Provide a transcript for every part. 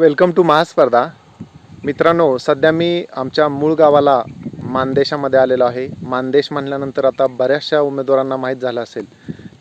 Welcome to महास्पर्धा. मित्रांनो सध्या मी आमच्या मूळ गावाला मानदेशामध्ये आलेलो आहे. मानदेश म्हणल्यानंतर आता बऱ्याचशा उमेदवारांना माहीत झालं असेल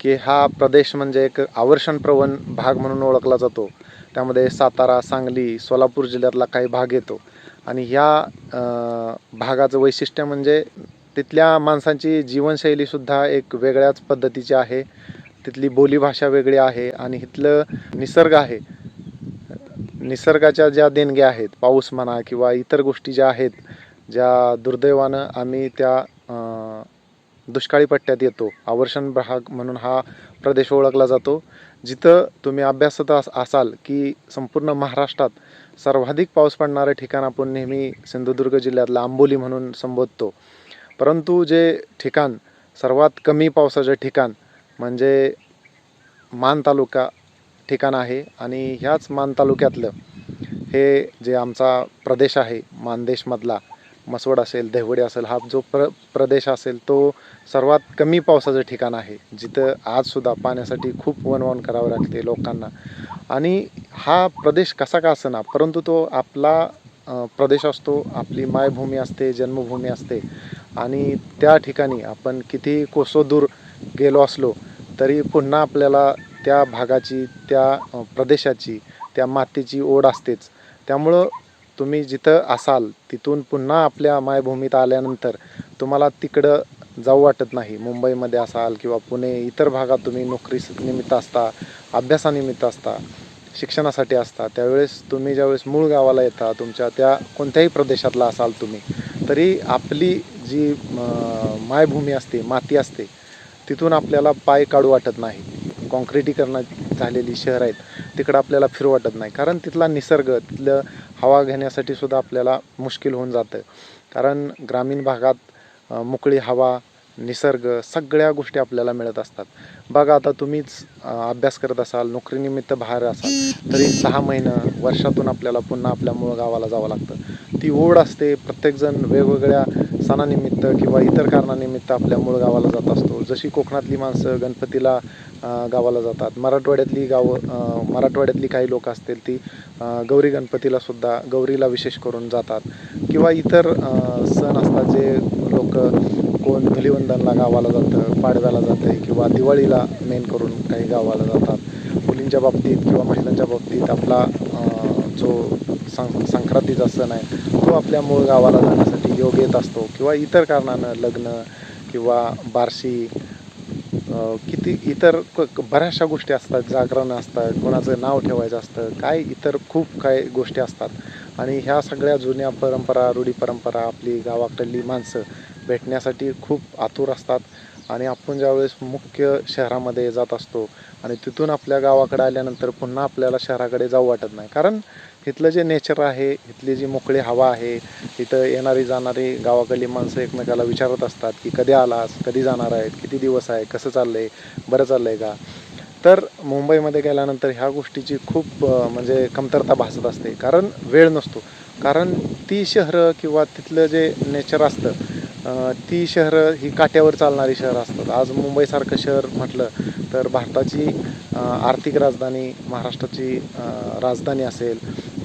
की हा प्रदेश म्हणजे एक आवर्षणप्रवण भाग म्हणून ओळखला जातो. त्यामध्ये सातारा सांगली सोलापूर जिल्ह्यातला काही भाग येतो. आणि ह्या भागाचं वैशिष्ट्य म्हणजे तिथल्या माणसांची जीवनशैलीसुद्धा एक वेगळ्याच पद्धतीची आहे. तिथली बोलीभाषा वेगळी आहे आणि इथलं निसर्ग आहे. निसर्गाच्या ज्या देणग्या आहेत पाऊस म्हणा किंवा इतर गोष्टी ज्या आहेत ज्या दुर्दैवानं आम्ही त्या दुष्काळी पट्ट्यात येतो. आवर्षण भाग म्हणून हा प्रदेश ओळखला जातो. जिथं तुम्ही अभ्यासत असाल की संपूर्ण महाराष्ट्रात सर्वाधिक पाऊस पडणारं ठिकाण आपण नेहमी सिंधुदुर्ग जिल्ह्यातला आंबोली म्हणून संबोधतो. परंतु जे ठिकाण सर्वात कमी पावसाचं ठिकाण म्हणजे मान तालुका ठिकाण आहे आणि ह्याच मान तालुक्यातलं हे जे आमचा प्रदेश आहे मानदेशमधला मसवड असेल देवडे असेल हा जो प्र प्रदेश असेल तो सर्वात कमी पावसाचं ठिकाण आहे. जिथं आजसुद्धा पाण्यासाठी खूप वनवन करावं लागते लोकांना. आणि हा प्रदेश कसा का असेना परंतु तो आपला प्रदेश असतो आपली मायभूमी असते जन्मभूमी असते. आणि त्या ठिकाणी आपण किती कोसो दूर गेलो असलो तरी पुन्हा आपल्याला त्या भागाची त्या प्रदेशाची त्या मातीची ओढ असतेच. त्यामुळं तुम्ही जिथं असाल तिथून पुन्हा आपल्या मायभूमीत आल्यानंतर तुम्हाला तिकडं जाऊ वाटत नाही. मुंबईमध्ये असाल किंवा पुणे इतर भागात तुम्ही नोकरी निमित्त असता अभ्यासानिमित्त असता शिक्षणासाठी असता त्यावेळेस तुम्ही ज्यावेळेस मूळ गावाला येता तुमच्या त्या कोणत्याही प्रदेशातला असाल तुम्ही तरी आपली जी मायभूमी असते माती असते तिथून आपल्याला पाय काढू वाटत नाही. कॉन्क्रिटीकरण झालेली शहर आहेत तिकडं आपल्याला फिरू वाटत नाही. कारण तिथला निसर्ग तिथलं हवा घेण्यासाठी सुद्धा आपल्याला मुश्किल होऊन जातं. कारण ग्रामीण भागात मोकळी हवा निसर्ग सगळ्या गोष्टी आपल्याला मिळत असतात. बघा आता तुम्हीच अभ्यास करत असाल नोकरीनिमित्त बाहेर असाल तरी सहा महिनं वर्षातून आपल्याला पुन्हा आपल्या मूळ गावाला जावं लागतं. ती ओढ असते प्रत्येकजण वेगवेगळ्या सणानिमित्त किंवा इतर कारणानिमित्त आपल्या मूळ गावाला जात असतो. जशी कोकणातली माणसं गणपतीला गावाला जातात. मराठवाड्यातली गावं मराठवाड्यातली काही लोक असतील ती गौरी गणपतीला सुद्धा गौरीला विशेष करून जातात. किंवा इतर सण असतात जे लोक कोण धुलिवंदनला गावाला जातं पाडव्याला जाते किंवा दिवाळीला मेन करून काही गावाला जातात. मुलींच्या बाबतीत किंवा महिलांच्या बाबतीत आपला जो सं संक्रांतीचा सण आहे तो आपल्या मूळ गावाला जाण्यासाठी योग येत असतो. किंवा इतर कारणानं लग्न किंवा बारशी किती इतर क- बऱ्याचशा गोष्टी असतात जागरण असतात कोणाचं नाव ठेवायचं असतं काय इतर खूप काय गोष्टी असतात. आणि ह्या सगळ्या जुन्या परंपरा रूढी परंपरा आपली गावाकडली माणसं भेटण्यासाठी खूप आतुर असतात. आणि आपण ज्यावेळेस मुख्य शहरामध्ये जात असतो आणि तिथून आपल्या गावाकडे आल्यानंतर पुन्हा आपल्याला शहराकडे जाऊ वाटत नाही. कारण इथलं जे नेचर आहे इथली जी मोकळी हवा आहे इथं येणारी जाणारी गावाकडली माणसं एकमेकाला विचारत असतात की कधी आलास कधी जाणार आहेत किती दिवस आहे कसं चाललंय बरं चाललंय का? तर मुंबईमध्ये गेल्यानंतर ह्या गोष्टीची खूप म्हणजे कमतरता भासत असते. कारण वेळ नसतो. कारण ती शहरं किंवा तिथलं जे नेचर असतं ती शहरं ही काट्यावर चालणारी शहरं असतात. आज मुंबईसारखं शहर म्हटलं तर भारताची आर्थिक राजधानी महाराष्ट्राची राजधानी असेल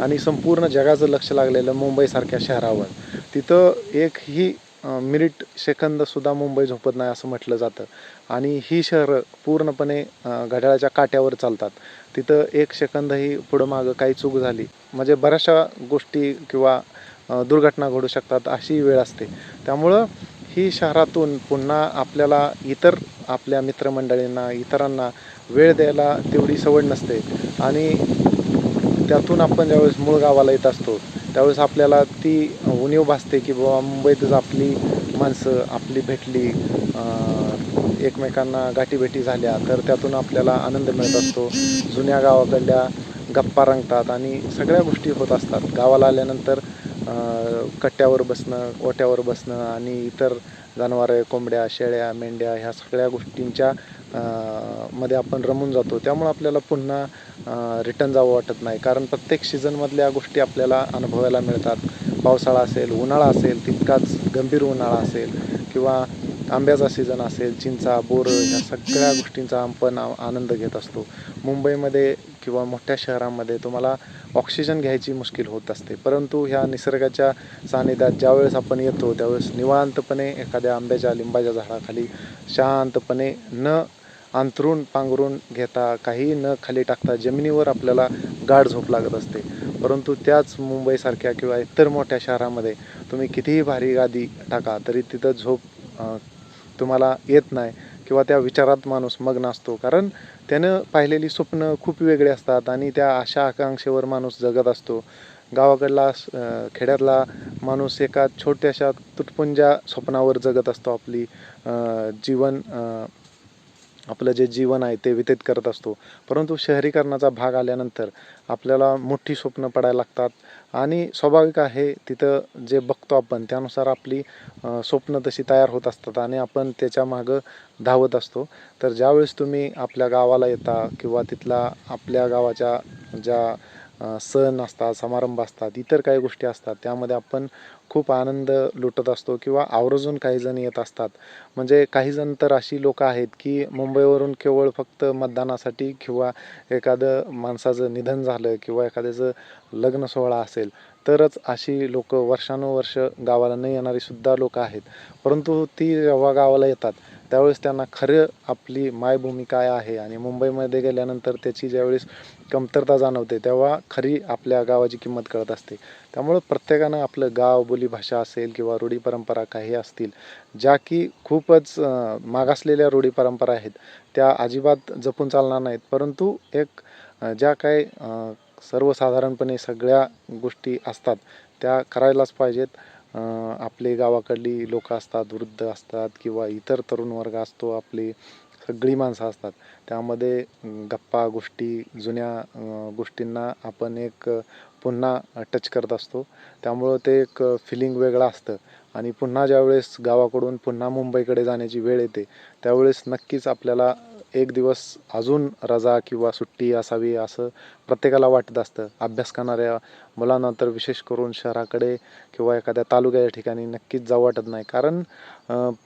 आणि संपूर्ण जगाचं लक्ष लागलेलं मुंबईसारख्या शहरावर. तिथं एक ही मिनिट सेकंदसुद्धा मुंबई झोपत नाही असं म्हटलं जातं. आणि ही शहरं पूर्णपणे घड्याळाच्या काट्यावर चालतात. तिथं एक सेकंदही पुढं मागं काही चूक झाली. म्हणजे बऱ्याचशा गोष्टी किंवा दुर्घटना घडू शकतात अशी वेळ असते. त्यामुळं ही शहरातून पुन्हा आपल्याला इतर आपल्या मित्रमंडळींना इतरांना वेळ द्यायला तेवढी सवड नसते. आणि त्यातून आपण ज्यावेळेस मूळ गावाला येत असतो त्यावेळेस आपल्याला ती उणीव भासते की बाबा मुंबईतच आपली माणसं आपली भेटली एकमेकांना गाठीभेटी झाल्या तर त्यातून आपल्याला आनंद मिळत असतो. जुन्या गावाकडल्या गप्पा रंगतात आणि सगळ्या गोष्टी होत असतात. गावाला आल्यानंतर कट्ट्यावर बसणं ओट्यावर बसणं आणि इतर जनावरं कोंबड्या शेळ्या मेंढ्या ह्या सगळ्या गोष्टींच्या मध्ये आपण रमून जातो. त्यामुळं आपल्याला पुन्हा रिटर्न जावं वाटत नाही. कारण प्रत्येक सीझनमधल्या गोष्टी आपल्याला अनुभवायला मिळतात. पावसाळा असेल उन्हाळा असेल तितकाच गंभीर उन्हाळा असेल किंवा आंब्याचा सीझन असेल चिंचा बोरं ह्या सगळ्या गोष्टींचा आपण आनंद घेत असतो. मुंबईमध्ये किंवा मोठ्या शहरामध्ये तुम्हाला ऑक्सिजन घ्यायची मुश्किल होत असते. परंतु ह्या निसर्गाच्या सानिध्यात ज्यावेळेस आपण येतो त्यावेळेस निवांतपणे एखाद्या आंब्याच्या लिंबाच्या झाडाखाली शांतपणे न अंथरून पांघरून घेता काही न खाली टाकता जमिनीवर आपल्याला गाढ झोप लागत असते. परंतु त्याच मुंबईसारख्या किंवा इतर मोठ्या शहरामध्ये तुम्ही कितीही भारी गादी टाका तरी तिथं झोप तुम्हाला येत नाही किंवा त्या विचारात माणूस मग्न असतो. कारण त्यानं पाहिलेली स्वप्न खूप वेगळी असतात आणि त्या आशा आकांक्षेवर माणूस जगत असतो. गावाकडला खेड्यातला माणूस एका छोट्याशा तुटपुंज्या स्वप्नावर जगत असतो आपली जीवन आपलं जे जीवन आहे ते व्यतीत करत असतो. परंतु शहरीकरणाचा भाग आल्यानंतर आपल्याला मोठी स्वप्न पडायला लागतात. आणि स्वाभाविक आहे तिथं जे बघतो आपण त्यानुसार आपली स्वप्न तशी तयार होत असतात आणि आपण त्याच्या मागं धावत असतो. तर ज्यावेळेस तुम्ही आपल्या गावाला येता किंवा तिथला आपल्या गावाच्या ज्या सण असतात समारंभ असतात इतर काही गोष्टी असतात त्यामध्ये आपण खूप आनंद लुटत असतो किंवा आवर्जून काही जण येत असतात. म्हणजे काही जण तर अशी लोकं आहेत की मुंबईवरून केवळ फक्त मतदानासाठी किंवा एखादं माणसाचं निधन झालं किंवा एखाद्याचं लग्न सोहळा असेल तरच अशी लोक वर्षानुवर्ष गावाला न येणारी सुद्धा लोक आहेत. परंतु ती जेव्हा गावाला येतात त्यावेळेस त्यांना खरं आपली मायभूमी काय आहे आणि मुंबईमध्ये गेल्यानंतर त्याची ज्यावेळेस कमतरता जाणवते तेव्हा खरी आपल्या गावाची किंमत कळत असते. त्यामुळं प्रत्येकानं आपलं गाव बोलीभाषा असेल किंवा रूढी परंपरा काही असतील ज्या की खूपच मागासलेल्या रूढी परंपरा आहेत त्या अजिबात जपून चालणार नाहीत. परंतु एक ज्या काही सर्वसाधारणपणे सगळ्या गोष्टी असतात त्या करायलाच पाहिजेत. आपले गावाकडली लोक असतात वृद्ध असतात किंवा इतर तरुण वर्ग असतो आपली सगळी माणसं असतात. त्यामध्ये गप्पा गोष्टी जुन्या गोष्टींना आपण एक पुन्हा टच करत असतो. त्यामुळं ते एक फिलिंग वेगळं असतं. आणि पुन्हा ज्यावेळेस गावाकडून पुन्हा मुंबईकडे जाण्याची वेळ येते त्यावेळेस नक्कीच आपल्याला एक दिवस अजून रजा किंवा सुट्टी असावी असं प्रत्येकाला वाटत असतं. अभ्यास करणाऱ्या मुलांना तर विशेष करून शहराकडे किंवा एखाद्या तालुक्याच्या ठिकाणी नक्कीच जावं वाटत नाही. कारण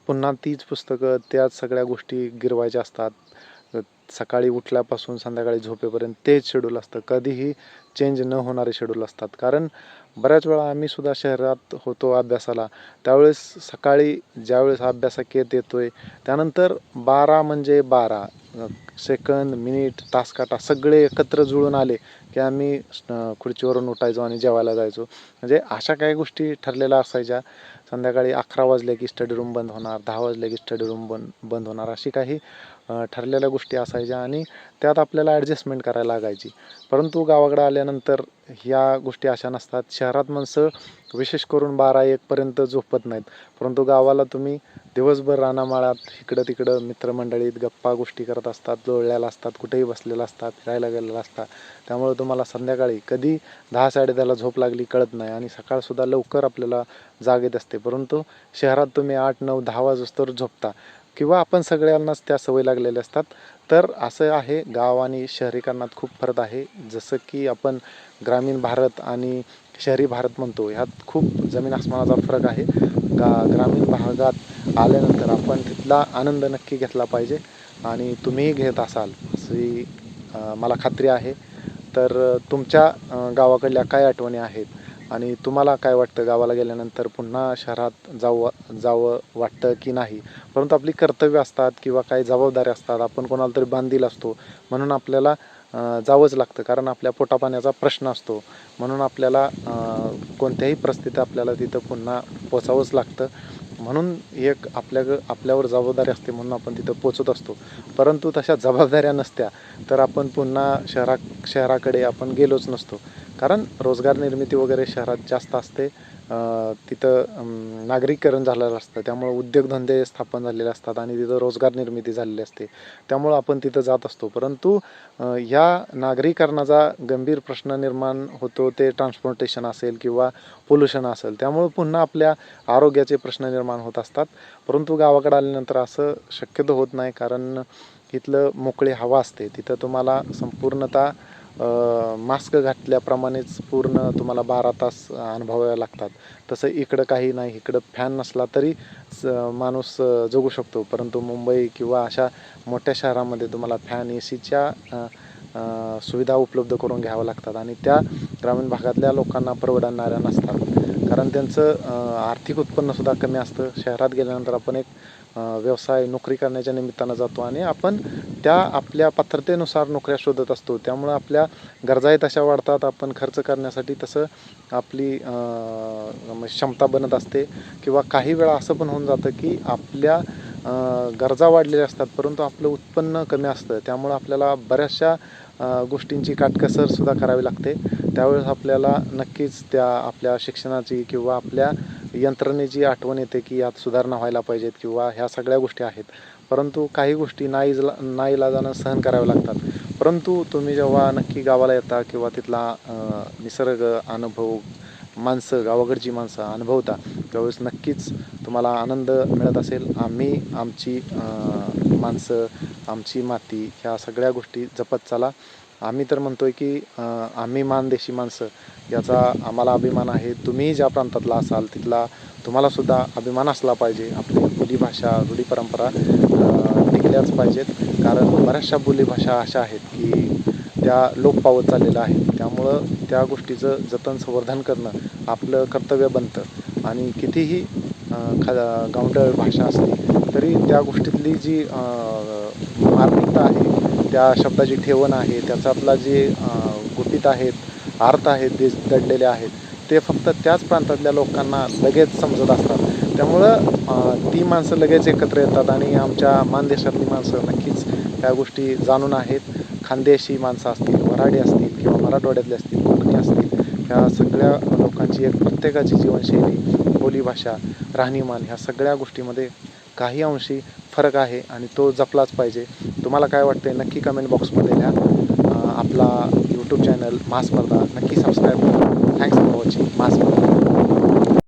पुन्हा तीच पुस्तकं त्याच सगळ्या गोष्टी गिरवायच्या असतात. सकाळी उठल्यापासून संध्याकाळी झोपेपर्यंत तेच शेड्यूल असतं. कधीही चेंज न होणारे शेड्यूल असतात. कारण बऱ्याच वेळा आम्ही सुद्धा शहरात होतो अभ्यासाला. त्यावेळेस सकाळी ज्यावेळेस अभ्यासकेत येतो आहे त्यानंतर बारा म्हणजे बारा सेकंद मिनिट तासकाटा सगळे एकत्र जुळून आले की आम्ही खुर्चीवरून उठायचो आणि जेवायला जायचो. म्हणजे अशा काही गोष्टी ठरलेल्या असायच्या. संध्याकाळी अकरा वाजले की स्टडी रूम बंद होणार दहा वाजले की स्टडी रूम बंद बंद होणार अशी काही ठरलेल्या गोष्टी असायच्या आणि त्यात आपल्याला ॲडजस्टमेंट करायला लागायची. परंतु गावाकडे आल्यानंतर ह्या गोष्टी अशा नसतात. शहरात माणसं विशेष करून बारा एकपर्यंत झोपत नाहीत. परंतु गावाला तुम्ही दिवसभर रानामाळात इकडं तिकडं मित्रमंडळीत गप्पा गोष्टी करत असतात लोळलेला असतात कुठेही बसलेला असतात फिरायला गेलेला असतात. त्यामुळे तुम्हाला संध्याकाळी कधी दहा साडेदहाला झोप लागली कळत नाही आणि सकाळसुद्धा लवकर आपल्याला जाग येत असते. परंतु शहरात तुम्ही आठ नऊ दहा वाजोस्तर झोपता. किंवा आपण सगळ्यांनाच त्या सवय लागलेल्या असतात. तर असं आहे गाव आणि शहरीकरणात खूप फरक आहे. जसं की आपण ग्रामीण भारत आणि शहरी भारत म्हणतो ह्यात खूप जमीन आसमानाचा फरक आहे. गा ग्रामीण भागात आल्यानंतर आपण तिथला आनंद नक्की घेतला पाहिजे आणि तुम्हीही घेत असाल अशी मला खात्री आहे. तर तुमच्या गावाकडल्या काय आठवणी आहेत? आणि तुम्हाला काय वाटतं गावाला गेल्यानंतर पुन्हा शहरात जावं जावं वाटतं की नाही? परंतु आपली कर्तव्य असतात किंवा काही जबाबदाऱ्या असतात आपण कोणाला तरी बांधील असतो म्हणून आपल्याला जावंच लागतं कारण आपल्या पोटापाण्याचा प्रश्न असतो. म्हणून आपल्याला कोणत्याही परिस्थितीत आपल्याला तिथं पुन्हा पोचावंच लागतं. म्हणून एक आपल्या आपल्यावर जबाबदारी असते म्हणून आपण तिथं पोचत असतो. परंतु तशा जबाबदाऱ्या नसत्या तर आपण पुन्हा शहरा शहराकडे आपण गेलोच नसतो. कारण रोजगार निर्मिती वगैरे शहरात जास्त असते. तिथं नागरीकरण झालेलं असतं. त्यामुळं उद्योगधंदे स्थापन झालेले असतात आणि तिथं रोजगार निर्मिती झालेली असते. त्यामुळं आपण तिथं जात असतो. परंतु ह्या नागरीकरणाचा गंभीर प्रश्न निर्माण होतो ते ट्रान्सपोर्टेशन असेल किंवा पोल्युशन असेल. त्यामुळं पुन्हा आपल्या आरोग्याचे प्रश्न निर्माण होत असतात. परंतु गावाकडे आल्यानंतर असं शक्यतो होत नाही कारण इथलं मोकळी हवा असते. तिथं तुम्हाला संपूर्णतः मास्क घातल्याप्रमाणेच पूर्ण तुम्हाला बारा तास अनुभवावे लागतात. तसं इकडं काही नाही इकडं फॅन नसला तरी स माणूस जगू शकतो. परंतु मुंबई किंवा अशा मोठ्या शहरामध्ये तुम्हाला फॅन ए सीच्या सुविधा उपलब्ध करून घ्याव्या लागतात आणि त्या ग्रामीण भागातल्या लोकांना परवडणाऱ्या नसतात. कारण त्यांचं आर्थिक उत्पन्नसुद्धा कमी असतं. शहरात गेल्यानंतर आपण एक व्यवसाय नोकरी करण्याच्या निमित्तानं जातो आणि आपण त्या आपल्या पात्रतेनुसार नोकऱ्या शोधत असतो. त्यामुळं आपल्या गरजाही तशा वाढतात. आपण खर्च करण्यासाठी तसं आपली क्षमता बनत असते किंवा काही वेळा असं पण होऊन जातं की आपल्या गरजा वाढलेल्या असतात परंतु आपलं उत्पन्न कमी असतं. त्यामुळं आपल्याला बऱ्याचशा गोष्टींची काटकसरसुद्धा करावी लागते. त्यावेळेस आपल्याला नक्कीच त्या आपल्या शिक्षणाची किंवा आपल्या यंत्रणेची आठवण येते की यात सुधारणा व्हायला पाहिजेत किंवा ह्या सगळ्या गोष्टी आहेत. परंतु काही गोष्टी नाईजला नाईलाजानं सहन कराव्या लागतात. परंतु तुम्ही जेव्हा नक्की गावाला येता किंवा तिथला निसर्ग अनुभव माणसं गावाकडची माणसं अनुभवता त्यावेळेस नक्कीच तुम्हाला आनंद मिळत असेल. आम्ही आमची माणसं आमची माती ह्या सगळ्या गोष्टी जपत चाला. आम्ही तर म्हणतोय की आम्ही मानदेशी माणसं. याचा आम्हाला अभिमान आहे. तुम्ही ज्या प्रांतातला असाल तिथला तुम्हालासुद्धा अभिमान असला पाहिजे. आपली बोलीभाषा रूढी परंपरा टिकल्याच पाहिजेत. कारण बऱ्याचशा बोलीभाषा अशा आहेत की त्या लोप पावत चाललेल्या आहेत. त्यामुळं त्या गोष्टीचं जतन संवर्धन करणं आपलं कर्तव्य बनतं. आणि कितीही खा गावंडळ भाषा असली तरी त्या गोष्टीतली जी मार्मिकता आहे त्या शब्दाची ठेवण आहे त्याच्यातला जे गुपित आहेत अर्थ आहेत जे दडलेले आहेत ते फक्त त्याच प्रांतातल्या लोकांना लगेच समजत असतात. त्यामुळं ती माणसं लगेच एकत्र येतात आणि आमच्या मानदेशातली माणसं नक्कीच त्या गोष्टी जाणून आहेत. खानदेशी माणसं असतील वराडी असतील किंवा मराठवाड्यातले असतील कोकणी असतील ह्या सगळ्या लोकांची एक प्रत्येकाची जीवनशैली बोलीभाषा राहणीमान ह्या सगळ्या गोष्टीमध्ये काही अंशी फरक आहे आणि तो जपलाच पाहिजे. तुम्हाला काय वाटतं नक्की कमेंट बॉक्समध्ये लिहा. आपला यूट्यूब चॅनल महास्पर्धा नक्की सबस्क्राईब करा. Thanks for watching महास्पर्धा